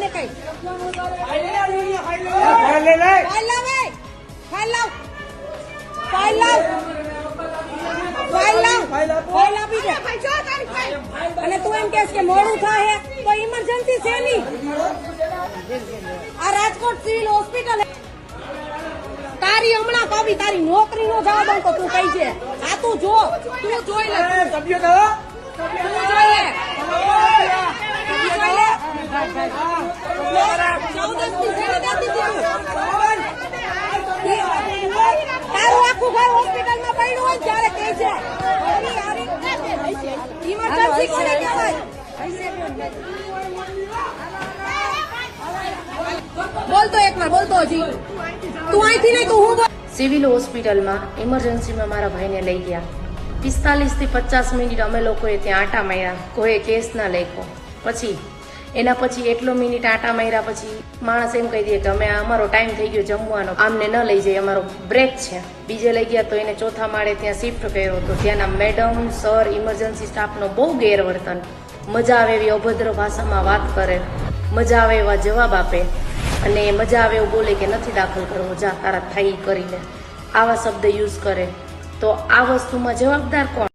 ને કઈ? અને તું એમ કેસ કે મોડું થાય તો ઇમરજન્સી છે નહીં. આ રાજકોટ સિવિલ હોસ્પિટલ તારી હમણાં કવિ તારી નોકરી નો જવાબ તો તું કઈ છે? આ તું જો તું જોઈ લે તું તબિયત હવે તું જોઈ લે તું જોઈ લે ચૌદસની છેડી દેતી હતી તું. તારું આખું ઘર હોસ્પિટલમાં પડ્યું હોય ત્યારે કહે છે ઇમરજન્સી કોને કહેવાય તું તું સિવિલ હોસ્પિટલમાં ઇમરજન્સીમાં મારા ભાઈને લઈ ગયા. પિસ્તાલીસથી પચાસ મિનિટ અમે લોકોએ ત્યાં આટા માર્યા. કોઈ કેસ ના લખ્યો. પછી, એના પછી એટલો મિનિટ આટા માર્યા પછી માણસ એમ કહી દે કે અમે અમારો ટાઈમ થઈ ગયો જમવાનો. આમને ન લઈ જાય અમારો બ્રેક છે. બીજે લઈ ગયા તો એને ચોથા માળે ત્યાં શિફ્ટ કર્યો હતો. ત્યાંના મેડમ, સર, ઇમરજન્સી સ્ટાફનો બહુ ગેરવર્તન. મજા આવે એવી અભદ્ર ભાષામાં વાત કરે, મજા આવે એવા જવાબ આપે અને મજા આવે એવું બોલે કે નથી દાખલ કરવો, જા તારા થાય કરીને આવા શબ્દ યુઝ કરે. તો આ વસ્તુમાં જવાબદાર કોણ?